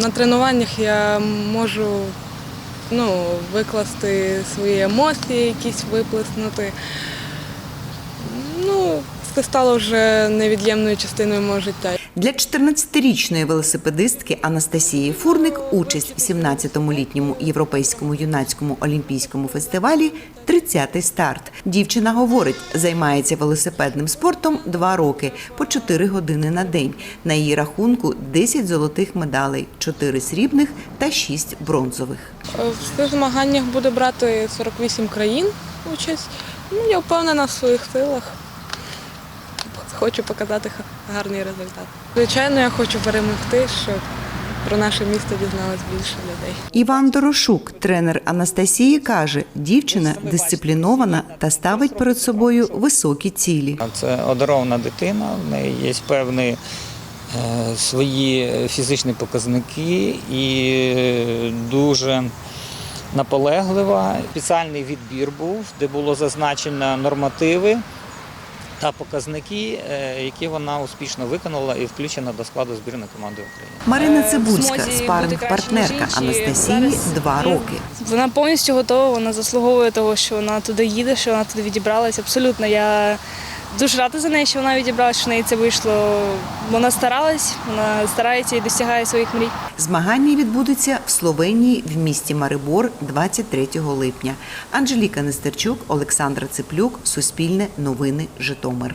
на тренуваннях я можу ну, викласти свої емоції, якісь виплеснути. Це стало вже невід'ємною частиною мого життя. Для 14-річної велосипедистки Анастасії Фурник участь у 17-му літньому європейському юнацькому олімпійському фестивалі 30-й старт. Дівчина говорить, займається велосипедним спортом два роки по 4 години на день. На її рахунку 10 золотих медалей, 4 срібних та 6 бронзових. Е, В цих змаганнях буде брати 48 країн участь. Ну, я впевнена в своїх силах. Хочу показати гарний результат. Звичайно, я хочу перемогти, щоб про наше місто дізналось більше людей. Іван Дорошук, тренер Анастасії, каже, дівчина дисциплінована та ставить перед собою високі цілі. Це одарована дитина, в неї є певні е, свої фізичні показники і дуже наполеглива. Спеціальний відбір був, де було зазначено нормативи та показники, е, які вона успішно виконала і включена до складу збірної команди України. Марина Е, Цибульська, ніж інші. Анастасії, два роки. Вона повністю готова, вона заслуговує того, що вона туди їде, що вона туди відібралась. Абсолютно. Я дуже рада за неї, що вона відібрала, що в неї це вийшло. Вона старалась, вона старається і досягає своїх мрій. Змагання відбудуться в Словенії в місті Марибор 23 липня. Анжеліка Нестерчук, Олександра Циплюк, Суспільне новини, Житомир.